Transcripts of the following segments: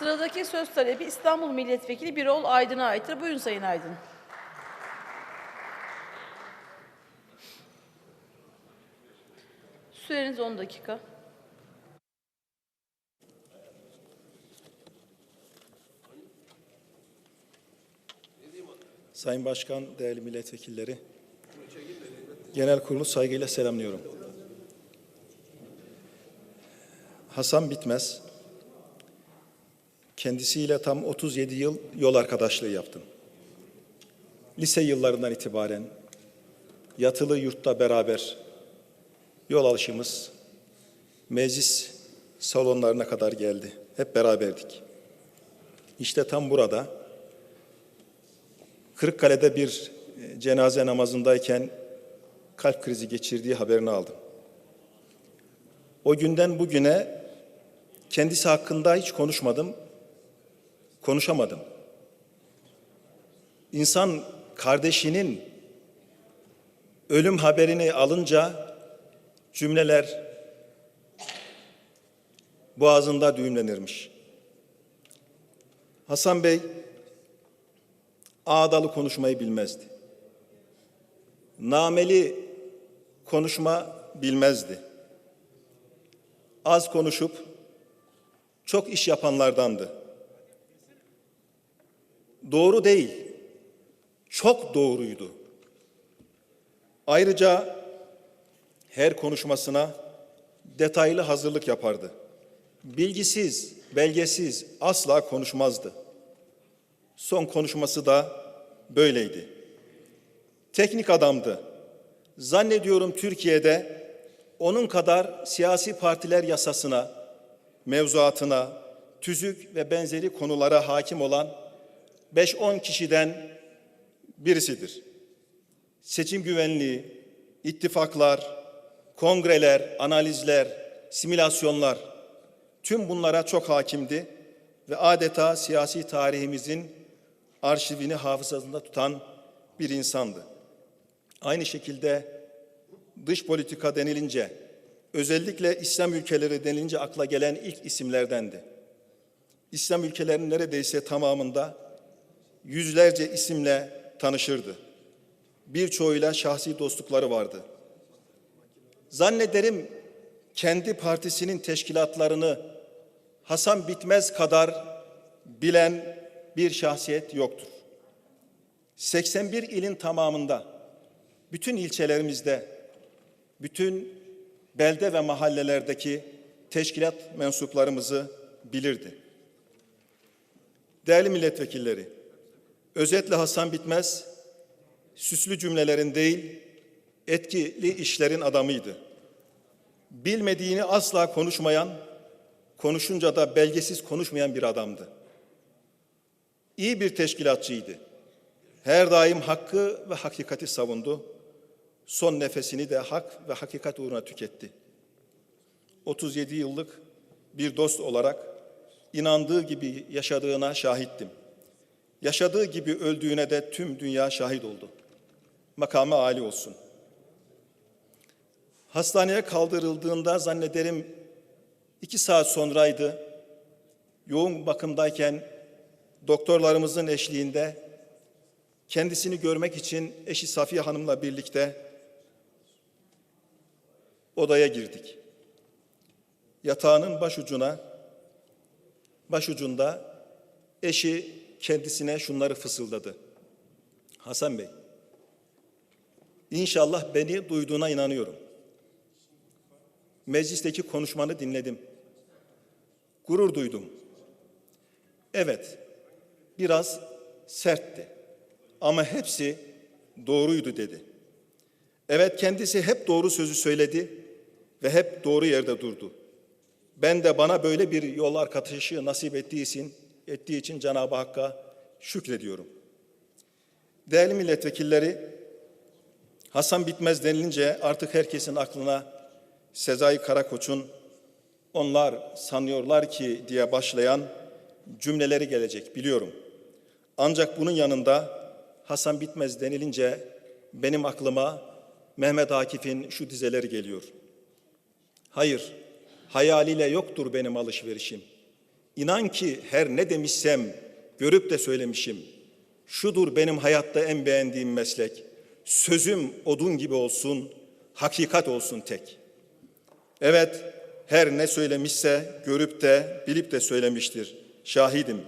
Sıradaki söz talebi İstanbul Milletvekili Birol Aydın'a aittir. Buyurun Sayın Aydın. Süreniz 10 dakika. Sayın Başkan, değerli milletvekilleri, genel kurulu saygıyla selamlıyorum. Hasan Bitmez, kendisiyle tam 37 yıl yol arkadaşlığı yaptım. Lise yıllarından itibaren yatılı yurtta beraber yol alışımız meclis salonlarına kadar geldi. Hep beraberdik. İşte tam burada Kırıkkale'de bir e, cenaze namazındayken kalp krizi geçirdiği haberini aldım. O günden bugüne kendisi hakkında hiç konuşmadım, konuşamadım. İnsan kardeşinin ölüm haberini alınca cümleler boğazında düğümlenirmiş. Hasan Bey ağdalı konuşmayı bilmezdi. Nameli konuşma bilmezdi. Az konuşup çok iş yapanlardandı. Doğru değil, çok doğruydu. Ayrıca her konuşmasına detaylı hazırlık yapardı. Bilgisiz, belgesiz asla konuşmazdı. Son konuşması da böyleydi. Teknik adamdı. Zannediyorum Türkiye'de onun kadar siyasi partiler yasasına, mevzuatına, tüzük ve benzeri konulara hakim olan 5-10 kişiden birisidir. Seçim güvenliği, ittifaklar, kongreler, analizler, simülasyonlar tüm bunlara çok hakimdi ve adeta siyasi tarihimizin arşivini hafızasında tutan bir insandı. Aynı şekilde dış politika denilince, özellikle İslam ülkeleri denilince akla gelen ilk isimlerdendi. İslam ülkelerinin neredeyse tamamında yüzlerce isimle tanışırdı. Birçoğuyla şahsi dostlukları vardı. Zannederim kendi partisinin teşkilatlarını Hasan Bitmez kadar bilen bir şahsiyet yoktur. 81 ilin tamamında, bütün ilçelerimizde, bütün belde ve mahallelerdeki teşkilat mensuplarımızı bilirdi. Değerli milletvekilleri, özetle Hasan Bitmez, süslü cümlelerin değil, etkili işlerin adamıydı. Bilmediğini asla konuşmayan, konuşunca da belgesiz konuşmayan bir adamdı iyi bir teşkilatçıydı. Her daim hakkı ve hakikati savundu. Son nefesini de hak ve hakikat uğruna tüketti. 37 yıllık bir dost olarak inandığı gibi yaşadığına şahittim. Yaşadığı gibi öldüğüne de tüm dünya şahit oldu. Makamı âli olsun. Hastaneye kaldırıldığında zannederim iki saat sonraydı. Yoğun bakımdayken doktorlarımızın eşliğinde kendisini görmek için eşi Safiye Hanım'la birlikte odaya girdik. Yatağının başucuna, başucunda eşi kendisine şunları fısıldadı. Hasan Bey, inşallah beni duyduğuna inanıyorum. Meclisteki konuşmanı dinledim. Gurur duydum. Evet, biraz sertti. Ama hepsi doğruydu dedi. Evet kendisi hep doğru sözü söyledi ve hep doğru yerde durdu. Ben de bana böyle bir yol arkadaşı nasip ettiği için, ettiği için Cenab-ı Hakk'a şükrediyorum. Değerli milletvekilleri, Hasan Bitmez denilince artık herkesin aklına Sezai Karakoç'un onlar sanıyorlar ki diye başlayan cümleleri gelecek biliyorum. Ancak bunun yanında Hasan Bitmez denilince benim aklıma Mehmet Akif'in şu dizeleri geliyor. Hayır, hayaliyle yoktur benim alışverişim. İnan ki her ne demişsem görüp de söylemişim. Şudur benim hayatta en beğendiğim meslek. Sözüm odun gibi olsun, hakikat olsun tek. Evet, her ne söylemişse görüp de bilip de söylemiştir. Şahidim.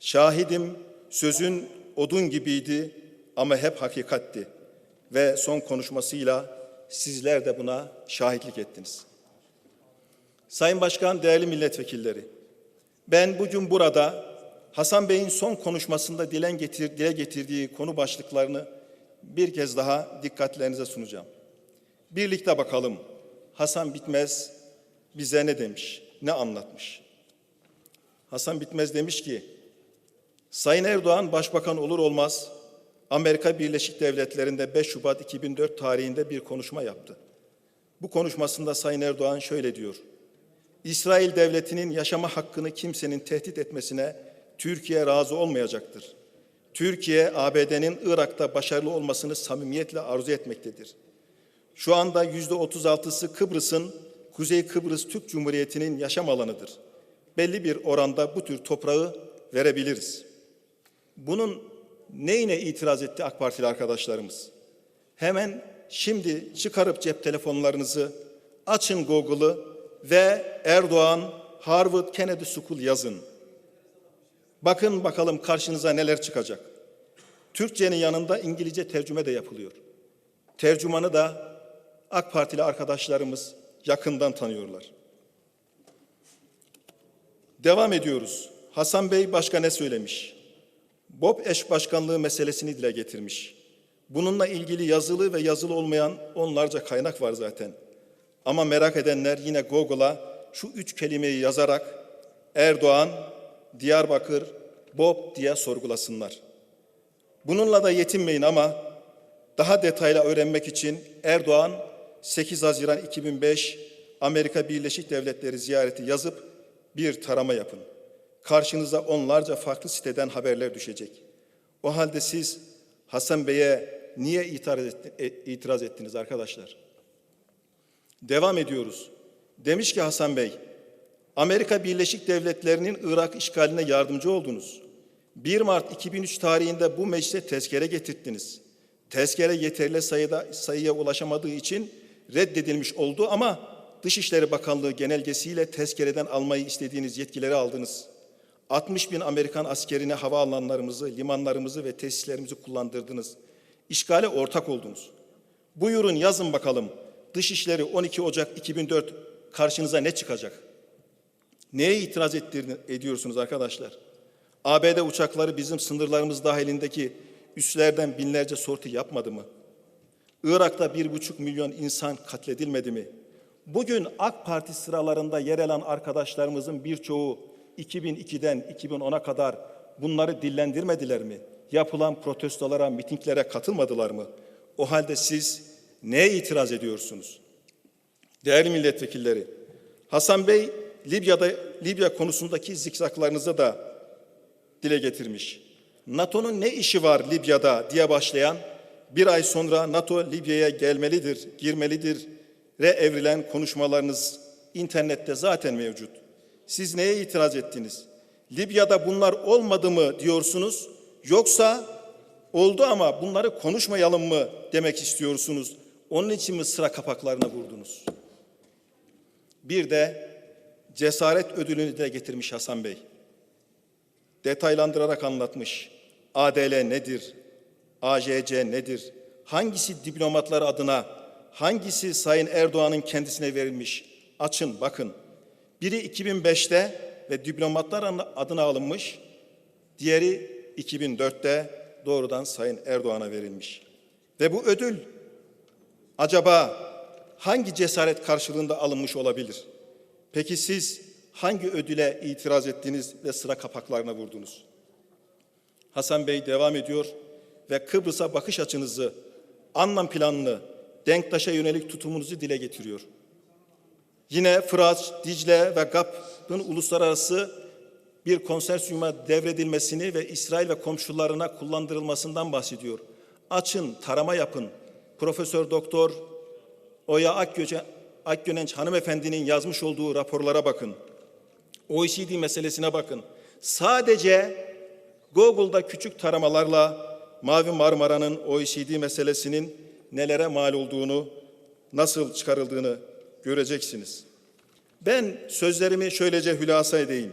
Şahidim sözün odun gibiydi ama hep hakikatti. Ve son konuşmasıyla sizler de buna şahitlik ettiniz. Sayın Başkan, değerli milletvekilleri, ben bugün burada Hasan Bey'in son konuşmasında dilen getir, dile getirdiği konu başlıklarını bir kez daha dikkatlerinize sunacağım. Birlikte bakalım Hasan Bitmez bize ne demiş, ne anlatmış. Hasan Bitmez demiş ki, Sayın Erdoğan başbakan olur olmaz Amerika Birleşik Devletleri'nde 5 Şubat 2004 tarihinde bir konuşma yaptı. Bu konuşmasında Sayın Erdoğan şöyle diyor. İsrail devletinin yaşama hakkını kimsenin tehdit etmesine Türkiye razı olmayacaktır. Türkiye, ABD'nin Irak'ta başarılı olmasını samimiyetle arzu etmektedir. Şu anda yüzde 36'sı Kıbrıs'ın, Kuzey Kıbrıs Türk Cumhuriyeti'nin yaşam alanıdır. Belli bir oranda bu tür toprağı verebiliriz. Bunun neyine itiraz etti AK Partili arkadaşlarımız? Hemen şimdi çıkarıp cep telefonlarınızı, açın Google'ı ve Erdoğan Harvard Kennedy School yazın. Bakın bakalım karşınıza neler çıkacak. Türkçenin yanında İngilizce tercüme de yapılıyor. Tercümanı da AK Partili arkadaşlarımız yakından tanıyorlar. Devam ediyoruz. Hasan Bey başka ne söylemiş? Bob eş başkanlığı meselesini dile getirmiş. Bununla ilgili yazılı ve yazılı olmayan onlarca kaynak var zaten. Ama merak edenler yine Google'a şu üç kelimeyi yazarak Erdoğan, Diyarbakır, Bob diye sorgulasınlar. Bununla da yetinmeyin ama daha detaylı öğrenmek için Erdoğan 8 Haziran 2005 Amerika Birleşik Devletleri ziyareti yazıp bir tarama yapın. Karşınıza onlarca farklı siteden haberler düşecek. O halde siz Hasan Bey'e niye itiraz, e- ettiniz arkadaşlar? Devam ediyoruz. Demiş ki Hasan Bey, Amerika Birleşik Devletleri'nin Irak işgaline yardımcı oldunuz. 1 Mart 2003 tarihinde bu meclise tezkere getirttiniz. Tezkere yeterli sayıda sayıya ulaşamadığı için reddedilmiş oldu ama Dışişleri Bakanlığı genelgesiyle tezkereden almayı istediğiniz yetkileri aldınız. 60 bin Amerikan askerine havaalanlarımızı, limanlarımızı ve tesislerimizi kullandırdınız. İşgale ortak oldunuz. Buyurun yazın bakalım. Dışişleri 12 Ocak 2004 karşınıza ne çıkacak? Neye itiraz ediyorsunuz arkadaşlar? ABD uçakları bizim sınırlarımız dahilindeki üslerden binlerce sorti yapmadı mı? Irak'ta bir buçuk milyon insan katledilmedi mi? Bugün AK Parti sıralarında yer alan arkadaşlarımızın birçoğu 2002'den 2010'a kadar bunları dillendirmediler mi? Yapılan protestolara, mitinglere katılmadılar mı? O halde siz neye itiraz ediyorsunuz? Değerli milletvekilleri, Hasan Bey Libya'da Libya konusundaki zikzaklarınızı da dile getirmiş. NATO'nun ne işi var Libya'da diye başlayan bir ay sonra NATO Libya'ya gelmelidir, girmelidir re evrilen konuşmalarınız internette zaten mevcut. Siz neye itiraz ettiniz? Libya'da bunlar olmadı mı diyorsunuz yoksa oldu ama bunları konuşmayalım mı demek istiyorsunuz? Onun için mi sıra kapaklarına vurdunuz? Bir de cesaret ödülünü de getirmiş Hasan Bey. Detaylandırarak anlatmış. ADL nedir? AJC nedir? Hangisi diplomatlar adına, hangisi Sayın Erdoğan'ın kendisine verilmiş? Açın bakın. Biri 2005'te ve diplomatlar adına alınmış, diğeri 2004'te doğrudan Sayın Erdoğan'a verilmiş. Ve bu ödül acaba hangi cesaret karşılığında alınmış olabilir? Peki siz hangi ödüle itiraz ettiniz ve sıra kapaklarına vurdunuz? Hasan Bey devam ediyor ve Kıbrıs'a bakış açınızı, anlam planını, Denktaş'a yönelik tutumunuzu dile getiriyor. Yine Fırat, Dicle ve GAP'ın uluslararası bir konsorsiyuma devredilmesini ve İsrail ve komşularına kullandırılmasından bahsediyor. Açın, tarama yapın. Profesör Doktor Oya Akgöce, Akgönenç hanımefendinin yazmış olduğu raporlara bakın. OECD meselesine bakın. Sadece Google'da küçük taramalarla Mavi Marmara'nın OECD meselesinin nelere mal olduğunu, nasıl çıkarıldığını göreceksiniz. Ben sözlerimi şöylece hülasa edeyim.